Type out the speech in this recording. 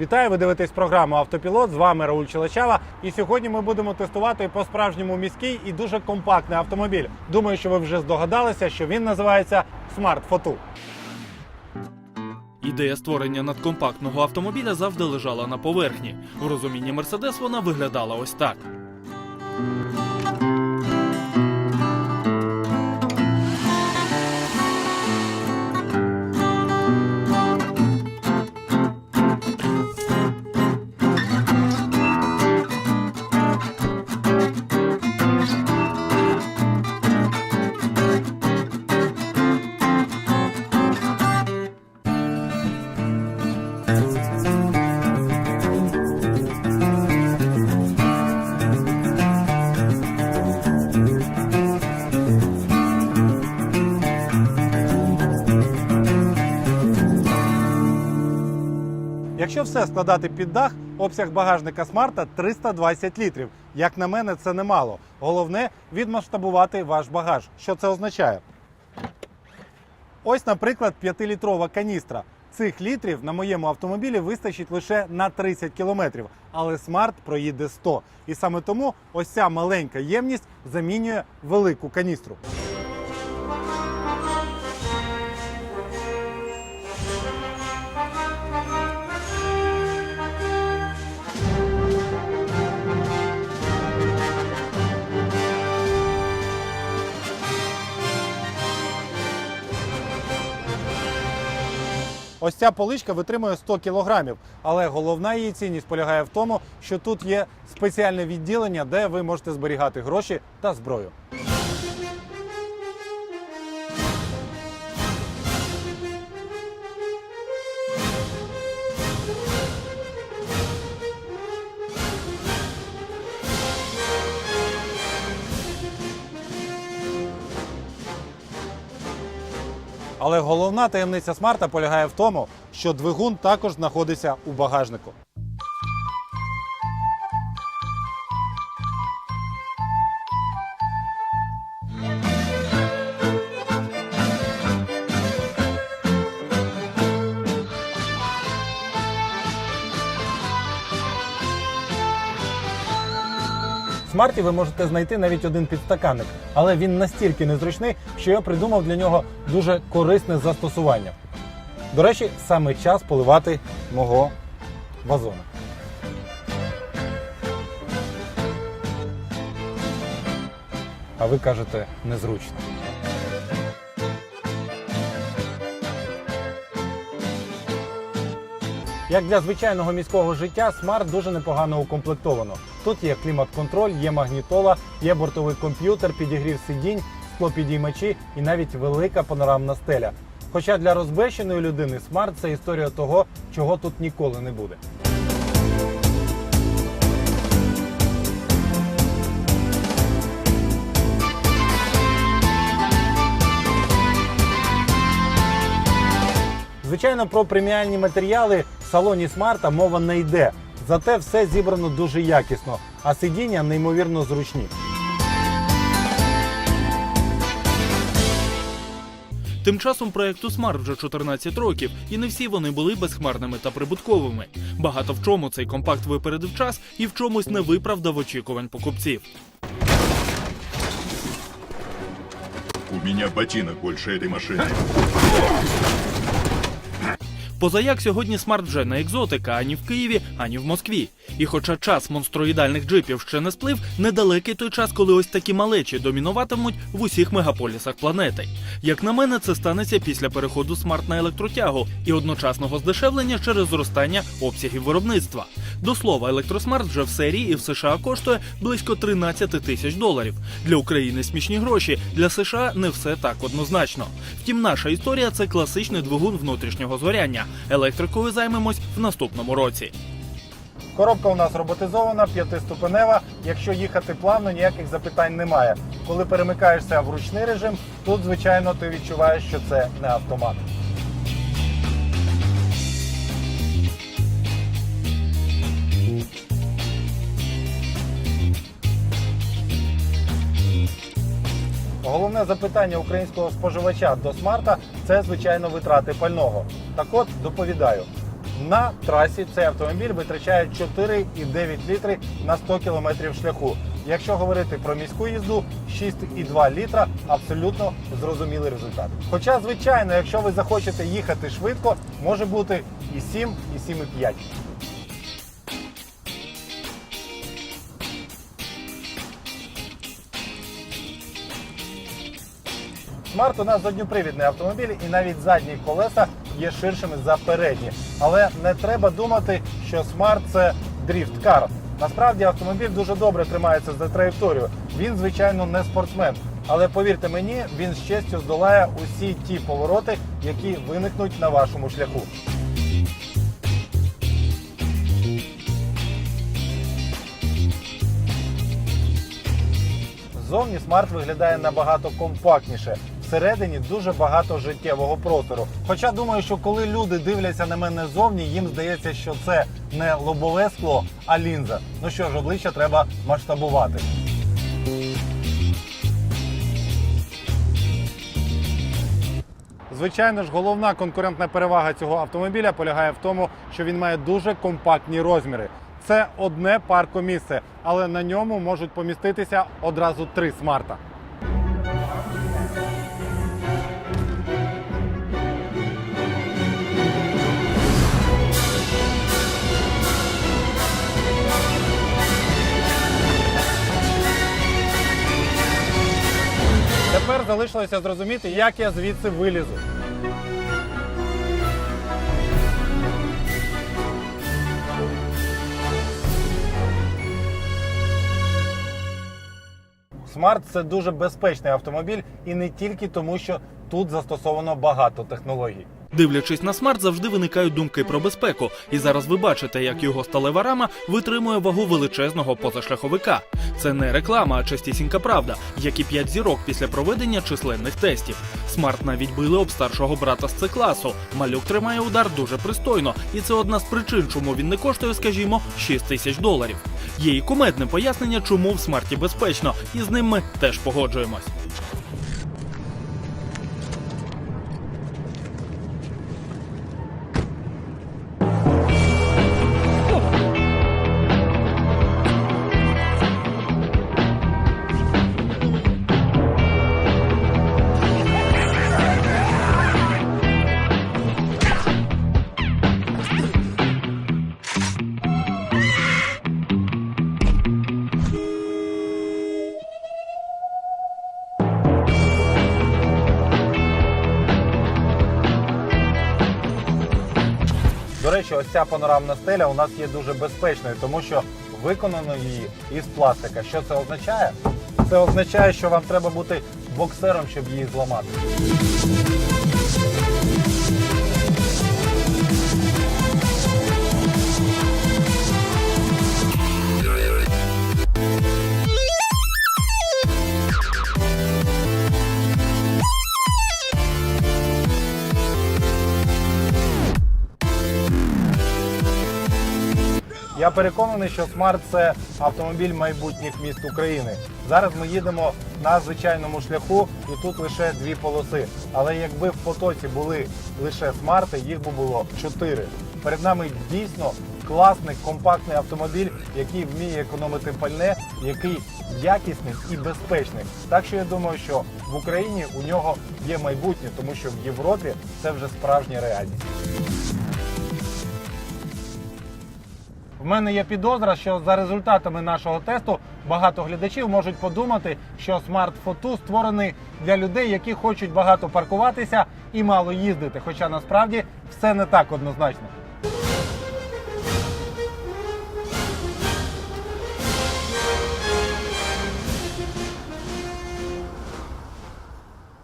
Вітаю, ви дивитесь програму Автопілот. З вами Рауль Челачава. І сьогодні ми будемо тестувати по-справжньому міський і дуже компактний автомобіль. Думаю, що ви вже здогадалися, що він називається Smart Photo. Ідея створення надкомпактного автомобіля завжди лежала на поверхні. В розумінні Мерседес вона виглядала ось так. Якщо все складати під дах, обсяг багажника смарта 320 літрів. Як на мене, це немало. Головне відмасштабувати ваш багаж. Що це означає? Ось, наприклад, 5-літрова каністра. Цих літрів на моєму автомобілі вистачить лише на 30 кілометрів, але смарт проїде 100. І саме тому ось ця маленька ємність замінює велику каністру. Ось ця поличка витримує 100 кілограмів, але головна її цінність полягає в тому, що тут є спеціальне відділення, де ви можете зберігати гроші та зброю. Але головна таємниця смарта полягає в тому, що двигун також знаходиться у багажнику. Смарті ви можете знайти навіть один підстаканник, але він настільки незручний, що я придумав для нього дуже корисне застосування. До речі, саме час поливати мого вазона. А ви кажете незручно. Як для звичайного міського життя, смарт дуже непогано укомплектовано. Тут є клімат-контроль, є магнітола, є бортовий комп'ютер, підігрів сидінь, склопідіймачі і навіть велика панорамна стеля. Хоча для розбещеної людини смарт це історія того, чого тут ніколи не буде. Звичайно, про преміальні матеріали в салоні смарта мова не йде. Зате все зібрано дуже якісно, а сидіння неймовірно зручні. Тим часом проекту Smart вже 14 років, і не всі вони були безхмарними та прибутковими. Багато в чому цей компакт випередив час і в чомусь не виправдав очікувань покупців. У меня ботинок больше этой машины. Позаяк сьогодні смарт вже не екзотика ані в Києві, ані в Москві. І хоча час монстроїдальних джипів ще не сплив, недалекий той час, коли ось такі малечі домінуватимуть в усіх мегаполісах планети. Як на мене, це станеться після переходу смарт на електротягу і одночасного здешевлення через зростання обсягів виробництва. До слова, електросмарт вже в серії і в США коштує близько 13 тисяч доларів. Для України смішні гроші, для США не все так однозначно. Втім, наша історія це класичний двигун внутрішнього згоряння. Електрикою займемось в наступному році. Коробка у нас роботизована, п'ятиступенева. Якщо їхати плавно, ніяких запитань немає. Коли перемикаєшся в ручний режим, тут, звичайно, ти відчуваєш, що це не автомат. Головне запитання українського споживача до смарта це звичайно витрати пального. Так от доповідаю. На трасі цей автомобіль витрачає 4,9 літри на 100 кілометрів шляху. Якщо говорити про міську їзду, 6,2 літра абсолютно зрозумілий результат. Хоча, звичайно, якщо ви захочете їхати швидко, може бути і 7, і 7,5. Смарт у нас задньопривідний автомобіль, і навіть задні колеса є ширшими за передні. Але не треба думати, що смарт це дріфт-кар. Насправді автомобіль дуже добре тримається за траєкторію. Він, звичайно, не спортсмен. Але повірте мені, він з честю здолає усі ті повороти, які виникнуть на вашому шляху. Зовні смарт виглядає набагато компактніше. Всередині дуже багато життєвого простору. Хоча думаю, що коли люди дивляться на мене зовні, їм здається, що це не лобове скло, а лінза. Ну що ж, обличчя треба масштабувати. Звичайно ж, головна конкурентна перевага цього автомобіля полягає в тому, що він має дуже компактні розміри. Це одне паркомісце, але на ньому можуть поміститися одразу три смарта. Залишилося зрозуміти, як я звідси вилізу. Смарт це дуже безпечний автомобіль і не тільки тому, що тут застосовано багато технологій. Дивлячись на смарт, завжди виникають думки про безпеку. І зараз ви бачите, як його сталева рама витримує вагу величезного позашляховика. Це не реклама, а чистісінька правда, як і п'ять зірок після проведення численних тестів. Смарт навіть били об старшого брата з С-класу. Малюк тримає удар дуже пристойно, і це одна з причин, чому він не коштує, скажімо, 6 тисяч доларів. Є і кумедне пояснення, чому в смарті безпечно, і з ним ми теж погоджуємось. Речі, ось ця панорамна стеля у нас є дуже безпечною, тому що виконано її із пластика. Що це означає? Це означає, що вам треба бути боксером, щоб її зламати. Я переконаний, що смарт це автомобіль майбутніх міст України. Зараз ми їдемо на звичайному шляху, і тут лише дві полоси. Але якби в потоці були лише смарти, їх би було чотири. Перед нами дійсно класний компактний автомобіль, який вміє економити пальне, який якісний і безпечний. Так що я думаю, що в Україні у нього є майбутнє, тому що в Європі це вже справжня реальність. В мене є підозра, що за результатами нашого тесту багато глядачів можуть подумати, що смарт-фоту створений для людей, які хочуть багато паркуватися і мало їздити. Хоча насправді все не так однозначно.